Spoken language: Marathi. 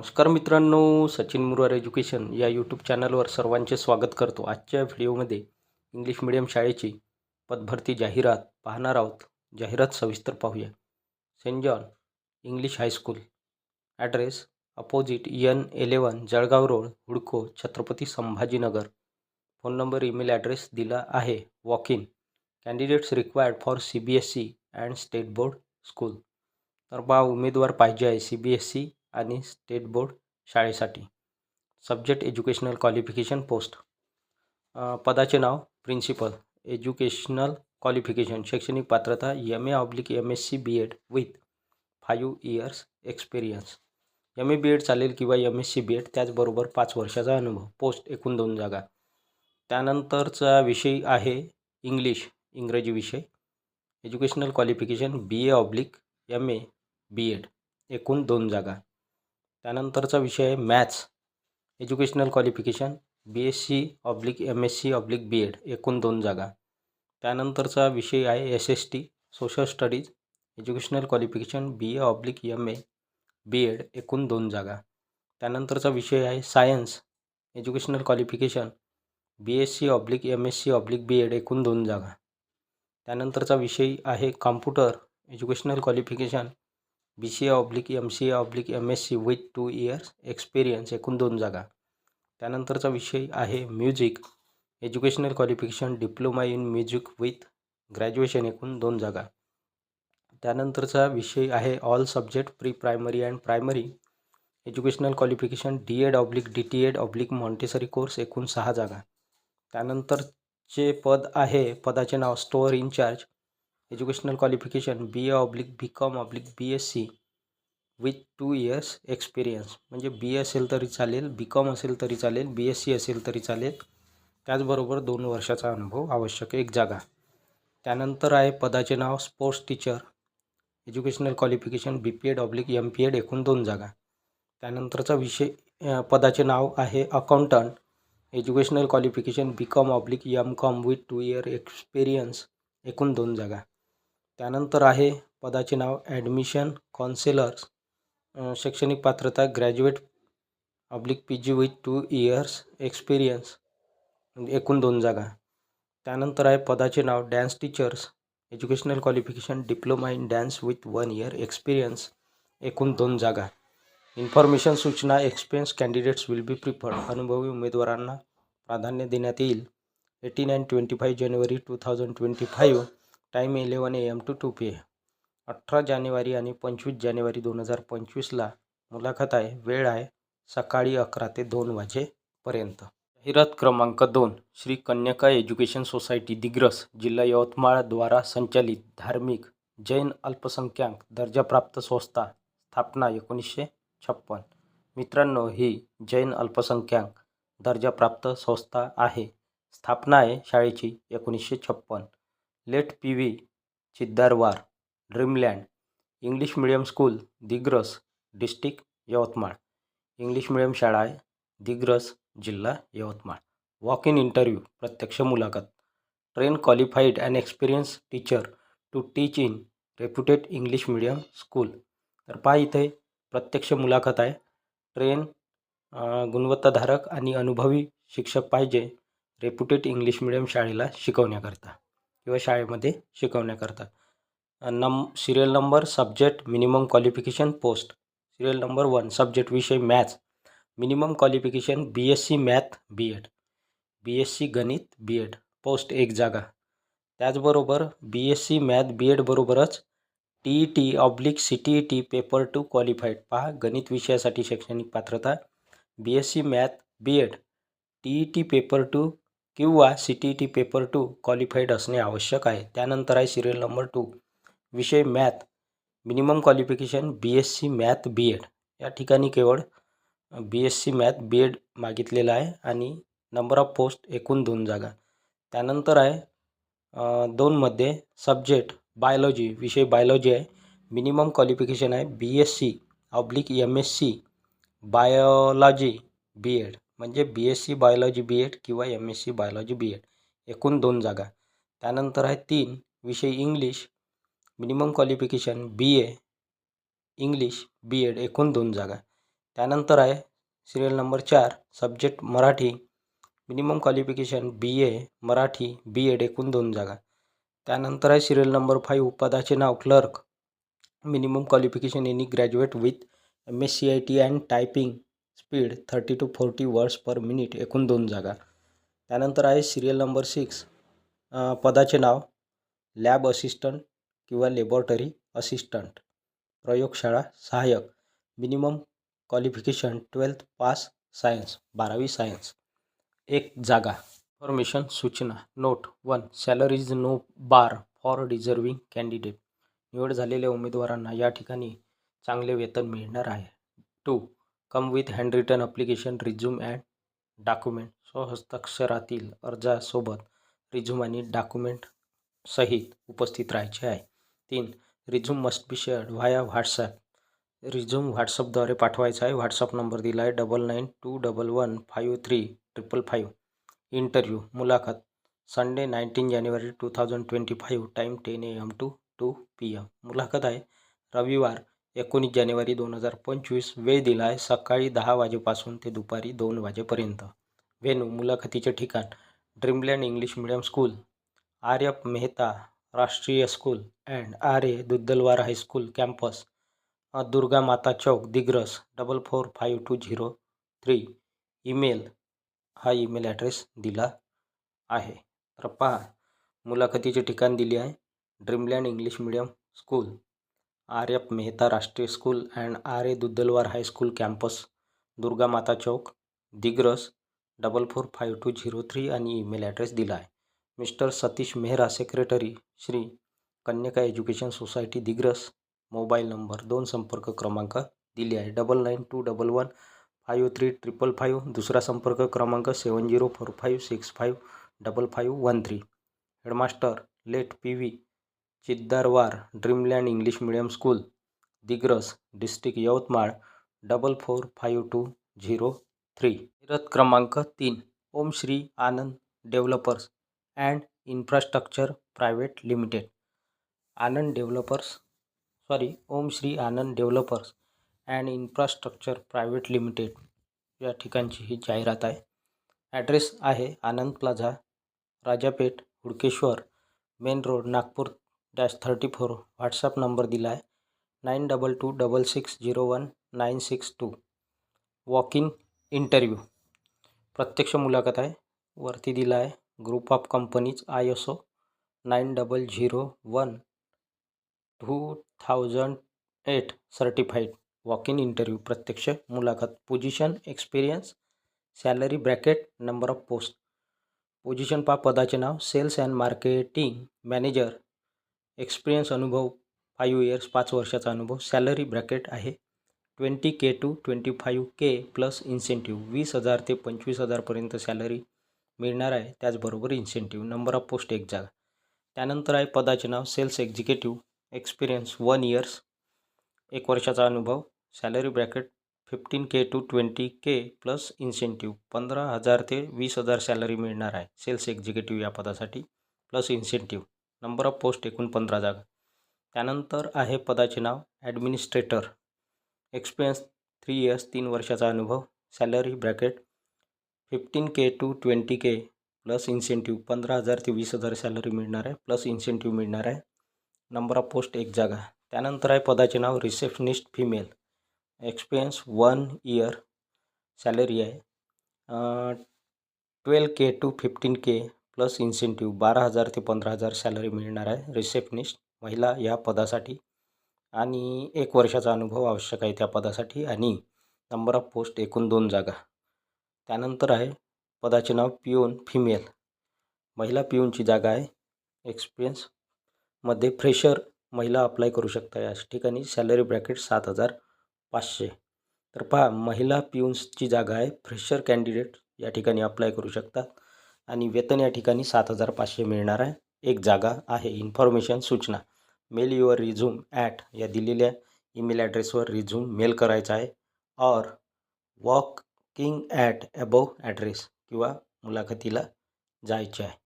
नमस्कार मित्रांनो सचिन मुरार एज्युकेशन या यूट्यूब चॅनलवर सर्वांचे स्वागत करतो. आजच्या व्हिडिओमध्ये इंग्लिश मिडियम शाळेची पदभरती जाहिरात पाहणार आहोत. जाहिरात सविस्तर पाहूया. Saint John English high school address opposite N eleven Jalgaon road हुडको Chhatrapati Sambhajinagar. Phone number email address दिला आहे. Walk in candidates required for C B S C and state board school तर बा उमेदवार पाहिजे आहे सी बी एस सी आणि स्टेट बोर्ड शाळेसाठी. Subject educational qualification post. पदाचे नाव प्रिन्सिपल एज्युकेशनल क्वालिफिकेशन शैक्षणिक पात्रता M A oblique M S C B Ed with five years experience M A B Ed चालेल किंवा M S C B Ed त्याचबरोबर पाच वर्षाचा अनुभव. पोस्ट एकूण दोन जागा. त्यानंतरचा विषय आहे इंग्लिश इंग्रजी विषय. Educational qualification B A oblique M A B Ed एकूण दोन जागा. त्यानंतरचा विषय आहे maths. Educational qualification B S C oblique M S C oblique B Ed एकूण दोन जागा. त्यानंतरचा विषय आहे S S T social studies educational qualification B A oblique M A B Ed एकूण दोन जागा. त्यानंतरचा विषय आहे science educational qualification B S C oblique M S C oblique B Ed एकूण दोन जागा. त्यानंतरचा विषय आहे computer educational qualification B C A oblique M C A oblique M S C with two years experience एकूण दोन जागा. त्यानंतरचा विषय आहे music educational qualification diploma in music with graduation एकूण दोन जागा. त्यानंतरचा विषय आहे all subject pre primary and primary educational qualification D Ed oblique D T Ed oblique Montessori course एकूण सहा जागा. त्यानंतरचे पद आहे पदाचे नाव store incharge educational qualification B A oblique B Com oblique B S C with two years experience म्हणजे बी ए असेल तरी चालेल बी कॉम असेल तरी चालेल बी एस सी असेल तरी चालेल. त्याचबरोबर दोन वर्षाचा अनुभव आवश्यक एक जागा. त्यानंतर आहे पदाचे नाव sports teacher educational qualification B P Ed oblique M P Ed एकूण दोन जागा. त्यानंतरचा विषय पदाचे नाव आहे accountant educational qualification B Com oblique M Com with two year experience एकूण दोन जागा. त्यानंतर आहे पदाचे नाव ॲडमिशन कॉन्सेलर्स. शैक्षणिक पात्रता graduate oblique P G with two years experience म्हणजे एकूण दोन जागा. त्यानंतर आहे पदाचे नाव dance teachers educational qualification diploma in dance with one year experience एकूण दोन जागा. इन्फॉर्मेशन सूचना experience candidates will be preferred. अनुभवी उमेदवारांना प्राधान्य देण्यात येईल. Eighteen and twenty five January two thousand twenty five time eleven A M to two P A. अठरा जानेवारी आणि पंचवीस जानेवारी दोन हजार पंचवीसला मुलाखत आहे. वेळ आहे सकाळी अकरा ते दोन वाजेपर्यंत. जाहिरात क्रमांक दोन श्री कन्यका एज्युकेशन सोसायटी दिग्रस जिल्हा यवतमाळद्वारा संचालित धार्मिक जैन अल्पसंख्याक दर्जाप्राप्त संस्था स्थापना एकोणीसशे छप्पन. मित्रांनो ही जैन अल्पसंख्याक दर्जाप्राप्त संस्था आहे. स्थापना आहे शाळेची एकोणीसशे छप्पन. Late P V Chiddarwar dreamland English medium school Digras district Yavatmal English medium शाळा आहे दिग्रस जिल्हा यवतमाळ. वॉक इन इंटरव्ह्यू प्रत्यक्ष मुलाखत. Train qualified and experience teacher to teach in reputed English medium school. तर पहा इथे प्रत्यक्ष मुलाखत आहे. ट्रेन गुणवत्ताधारक आणि अनुभवी शिक्षक पाहिजे रेप्युटेड इंग्लिश मिडियम शाळेला शिकवण्याकरता. किंवा शाळेमध्ये शिकवण्याकरता नम serial number subject minimum qualification post serial number one subject विषय maths minimum qualification B S C math B Ed B S C गणित बी एड पोस्ट एक जागा. त्याचबरोबर B S C math B एडबरोबरच T E T oblique C T E T paper two qualified पहा गणित विषयासाठी शैक्षणिक पात्रता. B S C math B Ed T E T paper two किंवा C T E T paper two qualified असणे आवश्यक आहे. त्यानंतर आहे सिरियल नंबर टू विषय math minimum qualification B S C math B Ed या ठिकाणी केवळ B S C math B Ed मागितलेलं आहे आणि नंबर ऑफ पोस्ट एकूण दोन जागा. त्यानंतर आहे दोनमध्ये सब्जेक्ट बायोलॉजी विषय बायोलॉजी आहे. मिनिमम क्वालिफिकेशन आहे B S C oblique M S C biology B Ed म्हणजे B S C biology B Ed किंवा M S C biology B Ed एकूण दोन जागा. त्यानंतर आहे तीन विषय English minimum qualification B A English B Ed एकूण दोन जागा. त्यानंतर आहे सिरियल नंबर चार subject Marathi minimum qualification B A Marathi B Ed एकूण दोन जागा. त्यानंतर आहे सिरियल नंबर फाईव्ह पदाचे नाव clerk minimum qualification any graduate with M S C I T and typing speed thirty to forty words per minute एकूण दोन जागा. त्यानंतर आहे सिरियल नंबर सिक्स पदाचे नाव लॅब असिस्टंट किंवा लेबॉरेटरी असिस्टंट प्रयोगशाळा सहाय्यक minimum qualification twelfth pass science बारावी सायन्स एक जागा इन्फॉर्मेशन सूचना note one salary is no bar for deserving candidate निवड झालेल्या उमेदवारांना या ठिकाणी चांगले वेतन मिळणार आहे. To come with hand written application resume and document स्वहस्ताक्षरातील अर्जासोबत रिझ्यूम आणि डॉक्युमेंट सहित उपस्थित राहायचे आहे. तीन resume must be shared via WhatsApp resume व्हॉट्सअपद्वारे पाठवायचा आहे. व्हॉट्सअप नंबर दिला आहे. Double nine two double one five three triple five interview मुलाखत Sunday nineteen January two thousand twenty five time ten A M to two P M मुलाखत आहे. रविवार एकोणीस जानेवारी दोन हजार पंचवीस वेळ दिला आहे सकाळी दहा वाजेपासून ते दुपारी दोन वाजेपर्यंत. वेनू मुलाखतीचे ठिकाण ड्रीमलँड इंग्लिश मिडियम स्कूल आर्यप मेहता राष्ट्रीय school and R A Duddalwar high school campus Durga Mata Chowk Digras double four five two zero three email हा ईमेल ॲड्रेस दिला आहे. तर पहा मुलाखतीचे ठिकाण दिले आहे Dreamland English medium school. R F Mehta राष्ट्रीय school and R A Duddalwar high school campus Durga Mata Chowk Digras double four five two zero three आणि ईमेल ॲड्रेस दिला आहे mister Satish Mehra secretary Shri Kanyaka education society Digras mobile number दोन संपर्क क्रमांक दिले आहे. Double nine two double one five three triple five दुसरा संपर्क क्रमांक seven zero four five six five double five one three. Headmaster late P V Chiddarwar Dreamland English medium school Digras district Yavatmal double four five two zero three. रथ क्रमांक तीन Om Shri Anand developers and infrastructure private limited. Anand developers sorry Om Shri Anand developers and infrastructure private limited या ठिकाणची ही जाहिरात आहे. ॲड्रेस आहे Anand plaza Rajapeth Hudkeshwar main road Nagpur dash thirty four WhatsApp number दिला आहे. Nine double two double six zero one nine six two. Walk in interview. प्रत्यक्ष मुलाखत आहे. वरती दिला आहे. Group of companies I S O nine double zero one two thousand eight certified. Walk in interview. प्रत्यक्ष मुलाखत. Position experience salary bracket number of post. Position पा पदाचे नाव. Sales and marketing manager. Experience अनुभव फायू इयर्स पाच वर्षाचा अनुभव सॅलरी ब्रॅकेट आहे. Twenty K to twenty five K plus incentive वीस हजार ते पंचवीस हजारपर्यंत सॅलरी मिळणार आहे. त्याचबरोबर इन्सेंटिव्ह नंबर ऑफ पोस्ट एक जागा. त्यानंतर आहे पदाचे नाव sales executive experience one years एक वर्षाचा अनुभव salary bracket fifteen K to twenty K plus incentive पंधरा हजार ते वीस हजार सॅलरी मिळणार आहे. सेल्स एक्झिक्युटिव्ह या पदासाठी plus incentive number of post एकूण पंधरा जागा. त्यानंतर आहे पदाचे नाव ॲडमिनिस्ट्रेटर. एक्सपिरियन्स थ्री इयर्स तीन वर्षाचा अनुभव salary bracket fifteen K to twenty K plus incentive पंधरा हजार ते वीस हजार सॅलरी मिळणार आहे प्लस इन्सेंटिव्ह मिळणार आहे. नंबर ऑफ पोस्ट एक जागा. त्यानंतर आहे पदाचे नाव receptionist female experience one year salary आहे. Twelve K to fifteen K plus incentive बारा हजार ते पंधरा हजार सॅलरी मिळणार आहे. रिसेप्शनिस्ट महिला या पदासाठी आणि एक वर्षाचा अनुभव आवश्यक आहे त्या पदासाठी आणि नंबर ऑफ पोस्ट एकूण दोन जागा. त्यानंतर आहे पदाचे नाव पिओन फिमेल. महिला पिओनची जागा आहे. एक्सपिरियन्समध्ये फ्रेशर महिला अप्लाय करू शकता. या ठिकाणी सॅलरी ब्रॅकेट सात हजार पाचशे. तर पहा महिला पिऊन्सची जागा आहे. फ्रेशर कॅन्डिडेट या ठिकाणी अप्लाय करू शकतात. आणि वेतन या ठिकाणी सात हजार पाचशे मिळणार आहे. एक जागा आहे इन्फॉर्मेशन सूचना. मेल युअर रिझ्यूम ॲट या दिलेल्या ईमेल ॲड्रेसवर रिझ्यूम मेल करायचा आहे. और वॉकिंग ॲट अबोव ॲड्रेस किंवा मुलाखतीला जायचे आहे.